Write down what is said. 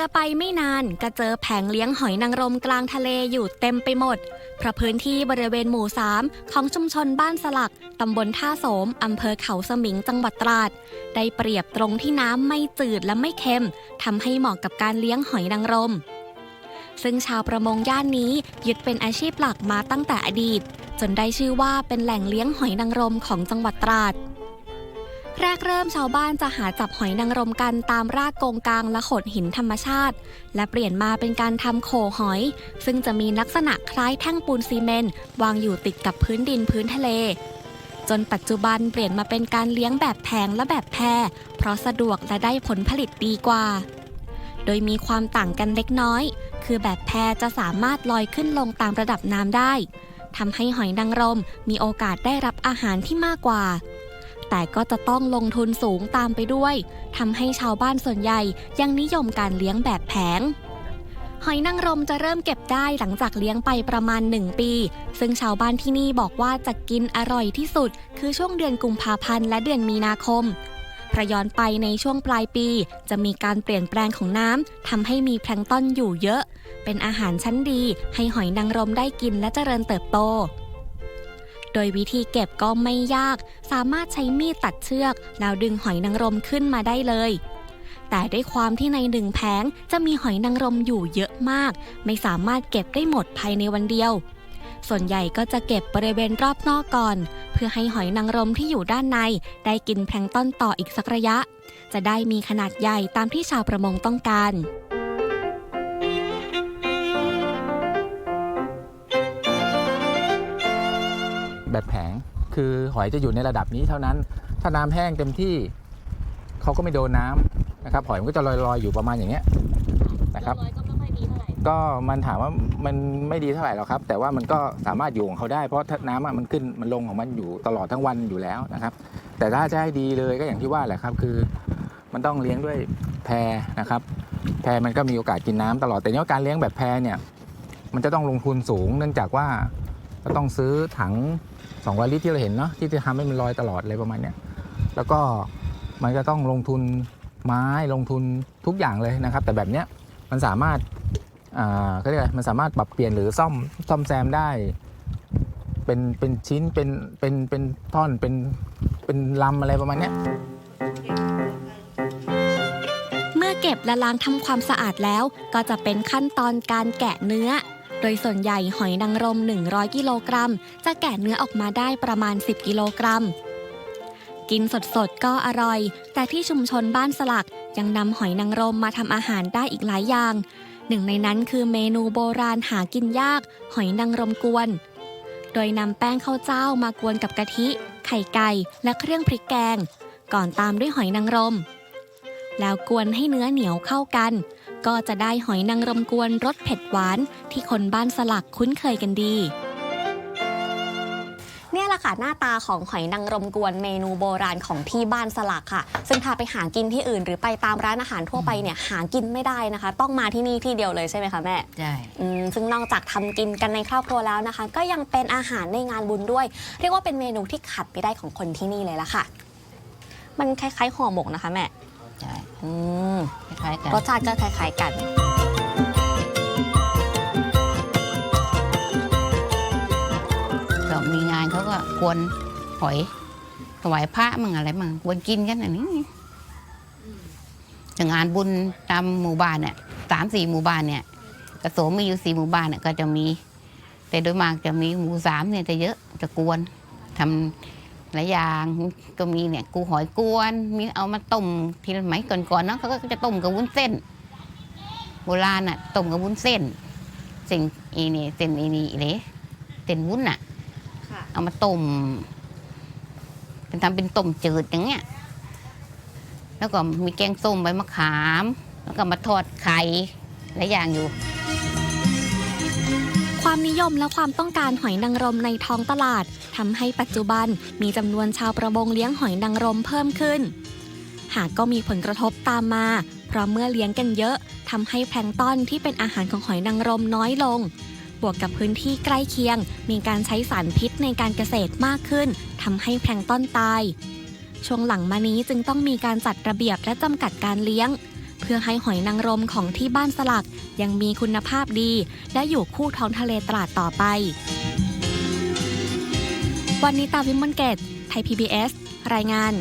รือไปไม่นานก็เจอแผงเลี้ยงหอยนางรมกลางทะเลอยู่เต็มไปหมด เพราะพื้นที่บริเวณหมู่3ของชุมชนบ้านสลัก ตำบลท่าโสม อำเภอเขาสมิงจังหวัดตราด ได้เปรียบตรงที่น้ำไม่จืดและไม่เค็มทำให้เหมาะกับการเลี้ยงหอยนางรม ซึ่งชาวประมงย่านนี้ยึดเป็นอาชีพหลักมาตั้งแต่อดีต จนได้ชื่อว่าเป็นแหล่งเลี้ยงหอยนางรมของจังหวัดตราด แรกเริ่มชาวบ้านจะหาจับหอยนางรมกันตามรากกงกลางและโขดหินธรรมชาติ และเปลี่ยนมาเป็นการทำโขหอย ซึ่งจะมีลักษณะคล้ายแท่งปูนซีเมนต์วางอยู่ติดกับพื้นดินพื้นทะเล จนปัจจุบันเปลี่ยนมาเป็นการเลี้ยงแบบแพงและแบบแพรเพราะสะดวกและได้ผลผลิตดีกว่า โดยมีความต่างกันเล็กน้อย คือแบบแพรจะสามารถลอยขึ้นลงตามระดับน้ำได้ทำให้หอยนางรมมีโอกาสได้รับอาหารที่มากกว่า แต่ก็จะต้องลงทุนสูงตามไปด้วยทำให้ชาวบ้านส่วนใหญ่ยังนิยมการเลี้ยงแบบแผงหอยนางรมจะเริ่มเก็บได้หลังจากเลี้ยงไปประมาณ 1 ปี ซึ่งชาวบ้านที่นี่บอกว่าจะกินอร่อยที่สุด คือช่วงเดือนกุมภาพันธ์และเดือนมีนาคมพระย้อนไปในช่วงปลายปี จะมีการเปลี่ยนแปลงของน้ำทำให้มีแพลงต้นอยู่เยอะ เป็นอาหารชั้นดีให้หอยนางรมได้กินและเจริญเติบโต โดยวิธีเก็บก็ไม่ยาก สามารถใช้มีดตัดเชือก แล้วดึงหอยนางรมขึ้นมาได้เลย แต่ด้วยความที่ในหนึ่งแผงจะมีหอยนางรมอยู่เยอะมาก ไม่สามารถเก็บได้หมดภายในวันเดียว ส่วนใหญ่ก็จะเก็บบริเวณรอบนอกก่อน เพื่อให้หอยนางรมที่อยู่ด้านใน ได้กินแพลงต้นต่ออีกสักระยะ จะได้มีขนาดใหญ่ตามที่ชาวประมงต้องการ แบบแผง คือหอยจะอยู่ในระดับนี้เท่านั้น ถ้าน้ำแห้งเต็มที่เขาก็ไม่โดนน้ำนะครับ หอยมันก็จะลอยๆอยู่ประมาณอย่างเงี้ยนะครับ ก็มันถามว่ามันไม่ดีเท่าไหร่หรอกครับ แต่ว่ามันก็สามารถอยู่ของเขาได้ เพราะถ้าน้ำมันขึ้นมันลงของมันอยู่ตลอดทั้งวันอยู่แล้วนะครับ แต่ถ้าจะให้ดีเลยก็อย่างที่ว่าแหละครับ คือ มันต้องเลี้ยงด้วยแพรนะครับ แพรมันก็มีโอกาสกินน้ำตลอด แต่เนี้ยการเลี้ยงแบบแพรเนี่ย มันจะต้องลงทุนสูง เนื่องจากว่า ก็ต้องซื้อถัง 200 ลิตรที่เราเห็นเนาะที่จะทำให้มันลอยตลอดอะไรประมาณเนี้ยแล้วก็มันก็ต้องลงทุนไม้ลงทุนทุกอย่างเลยนะครับ แต่แบบเนี้ยมันสามารถอ่าเขาเรียกอะไรมันสามารถปรับเปลี่ยนหรือซ่อมซ่อมแซมได้ เป็นเป็นชิ้นเป็นเป็นเป็นท่อนเป็นเป็นลำอะไรประมาณเนี้ยเมื่อเก็บและล้างทำความสะอาดแล้ว ก็จะเป็นขั้นตอนการแกะเนื้อ โดยส่วนใหญ่หอยนางรม 100 กิโลกรัม จะแกะเนื้อออกมาได้ประมาณ 10 กิโลกรัม กินสดๆ ก็อร่อย แต่ที่ชุมชนบ้านสลักยังนำหอยนางรมมาทำอาหารได้อีกหลายอย่าง หนึ่งในนั้นคือเมนูโบราณหากินยาก หอยนางรมกวน โดยนำแป้งข้าวเจ้ามากวนกับกะทิ ไข่ไก่ และเครื่องพริกแกง ก่อนตามด้วยหอยนางรม แล้วกวนให้เนื้อเหนียวเข้ากัน ก็จะได้หอยนางรมกวนรสเผ็ดหวาน ที่คนบ้านสลักคุ้นเคยกันดีเนี่ยแหละค่ะหน้าตาของหอยนางรมกวนเมนูโบราณของที่บ้านสลักค่ะ ซึ่งถ้าไปหากินที่อื่น หรือไปตามร้านอาหารทั่วไปเนี่ยหากินไม่ได้นะคะ ต้องมาที่นี่ที่เดียวเลยใช่ไหมคะแม่ใช่อืมซึ่งนอกจากทำกินกันในครอบครัวแล้วนะคะ ก็ยังเป็นอาหารในงานบุญด้วย เรียกว่าเป็นเมนูที่ขัดไม่ได้ของคนที่นี่เลยละค่ะ มันคล้ายๆห่อหมกนะคะแม่ ใช่อืมคล้ายๆกันรสชาติก็คล้ายๆกันก็มีงานเขาก็กวนหอยถวายพระมั่งอะไรมั่งกวนกินกันอันนี้แต่งานบุญตามหมู่บ้านเนี่ยสามสี่หมู่บ้านเนี่ยกระโสมมีอยู่สี่หมู่บ้านเนี่ยก็จะมี แต่โดยมากจะมีหมู่สามเนี่ยจะเยอะจะกวนทำ หลายอย่างก็มีเนี่ยกูหอยกวนมีเอามาต้มทีละไหมก่อนๆเนาะเขาก็จะต้มกับวุ้นเส้น โบราณน่ะต้มกับวุ้นเส้นสิ่งอีนี่เส้นอีนี่เลยเส้นวุ้นน่ะค่ะเอามาต้มเป็นทำเป็นต้มจืดอย่างเงี้ย แล้วก็มีแกงส้มใบมะขาม แล้วก็มาทอดไข่หลายอย่างอยู่ ความนิยมและความต้องการหอยนางรมในท้องตลาดทำให้ปัจจุบันมีจำนวนชาวประมงเลี้ยงหอยนางรมเพิ่มขึ้น หากก็มีผลกระทบตามมา เพราะเมื่อเลี้ยงกันเยอะทำให้แพลงต้นที่เป็นอาหารของหอยนางรมน้อยลง บวกกับพื้นที่ใกล้เคียง มีการใช้สารพิษในการเกษตรมากขึ้นทำให้แพลงต้นตาย ช่วงหลังมานี้จึงต้องมีการจัดระเบียบและจำกัดการเลี้ยง พื่อให้หอยนางรมของที่บ้านสลักยังมีคุณภาพดี และอยู่คู่ท้องทะเลตราดต่อไป วันนี้ตาวิมลเกตไทย PBS รายงาน